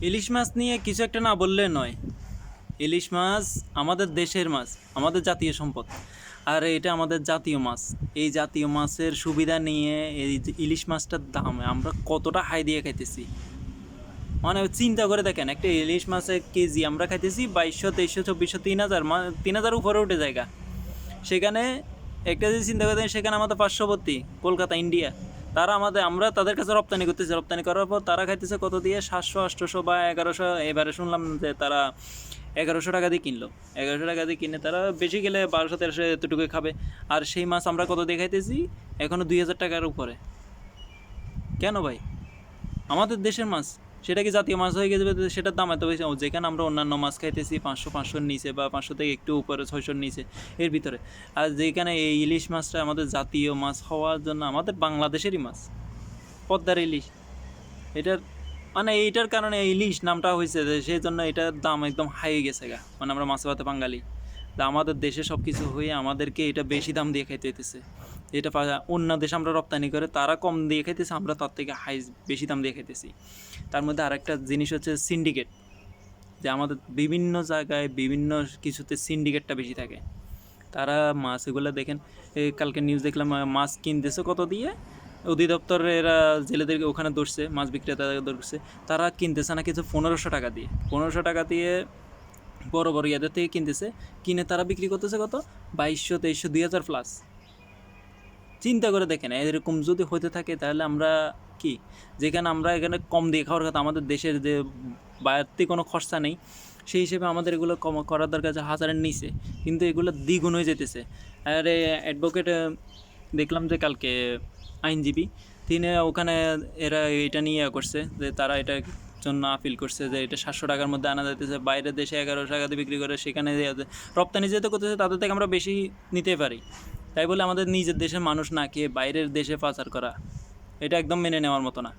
ইলিশ মাছ নিয়ে কিছু একটা না বললে নয়। ইলিশ মাছ আমাদের দেশের মাছ, আমাদের জাতীয় সম্পদ। আর এটা আমাদের জাতীয় মাছ। এই জাতীয় মাছের সুবিধা নিয়ে এই ইলিশ মাছটার দাম আমরা কতটা হাই দিয়ে খাইতেছি। মানে চিন্তা করে দেখেন, একটা ইলিশ মাছের কেজি আমরা খাইতেছি বাইশশো, তেইশশো, চব্বিশশো, তিন হাজার তিন হাজার উপরে উঠে জায়গা। সেখানে একটা যদি চিন্তা করে দেখেন, সেখানে আমাদের পার্শ্ববর্তী, কলকাতা, ইন্ডিয়া। তারা আমাদের, আমরা তাদের কাছে রপ্তানি করতেছি। রপ্তানি করার পর তারা খাইতেছে কত দিয়ে? সাতশো আটশোশো বা এগারোশো। এবারে শুনলাম যে তারা এগারোশো টাকা দিয়ে কিনলো। এগারোশো টাকা দিয়ে কিনে তারা বেশি গেলে বারোশো, তেরোশো এতটুকুই খাবে। আর সেই মাছ আমরা কত দিয়ে খাইতেছি? এখনও দুই হাজার টাকার উপরে। কেন ভাই? আমাদের দেশের মাছ। সেটা কি জাতীয় মাছ হয়ে গেছে? সেটার দাম এত বেশি? যেখানে আমরা অন্যান্য মাছ খাইতেছি, পাঁচশো, পাঁচশোর নিচে বা পাঁচশো থেকে একটু উপরে, ছয়শোর নিচে, এর ভিতরে। আর যেখানে এই ইলিশ মাছটা আমাদের জাতীয় মাছ হওয়ার জন্য আমাদের বাংলাদেশেরই মাছ। পদ্মার ইলিশ। এটার মানে এইটার কারণে ইলিশ নামটা হয়েছে যে সেই জন্য এটার দাম একদম হাই গেছে গা। মানে আমরা মাছ ভাতে বাঙালি। তা আমাদের দেশে সব কিছু হয়ে আমাদেরকে এটা বেশি দাম দিয়ে খাইতে হইতেছে। পা- অন্য দেশে আমরা রপ্তানি করে, তারা কম দিয়ে খাইতেছে, আমরা তার থেকে হাই বেশি দাম দিয়ে খাইতেছি। তার মধ্যে আরেকটা জিনিস হচ্ছে সিন্ডিকেট যে আমাদের বিভিন্ন জায়গায় বিভিন্ন কিছুতে সিন্ডিকেটটা বেশি থাকে। তারা মাছ এগুলো দেখেন কালকে নিউজ দেখলাম মাছ কিনতেছে কত দিয়ে? অধিদপ্তরের এরা জেলেদেরকে ওখানে ধরছে, মাছ বিক্রেতাদের ধরছে, তারা কিনতেছে না কিছু পনেরোশো টাকা দিয়ে। পনেরোশো টাকা দিয়ে বড় বড় ইয়াদের থেকে কিনতেছে, কিনে তারা বিক্রি করতেছে কত? বাইশশো, তেইশশো, দুই হাজার প্লাস চিন্তা করে দেখেন এরকম যদি হতে থাকে, তাহলে আমরা কি? যেখানে আমরা এখানে কম দিয়ে খাওয়ার কথা, আমাদের দেশের যে বাড়তি কোনো খরচা নেই, সেই হিসেবে আমাদের এগুলো কম করার দরকার আছে হাজারের নিচে। কিন্তু এগুলো দ্বিগুণ হয়ে যেতেছে। আর অ্যাডভোকেট দেখলাম যে কালকে আইনজীবী, তিনি ওখানে এরা এটা নিয়ে করছে, যে তারা এটার জন্য আপিল করছে, যে এটা সাতশো টাকার মধ্যে আনা যাইতেছে বাইরের দেশে এগারোশো টাকা দিয়ে বিক্রি করে, সেখানে যে- রপ্তানি যেতে করতেছে, তাদের থেকে আমরা বেশি নিতে পারি। তাই বলে আমাদের নিজের দেশের মানুষ না খেয়ে বাইরের দেশে পাচার করা, এটা একদম মেনে নেওয়ার মতো না।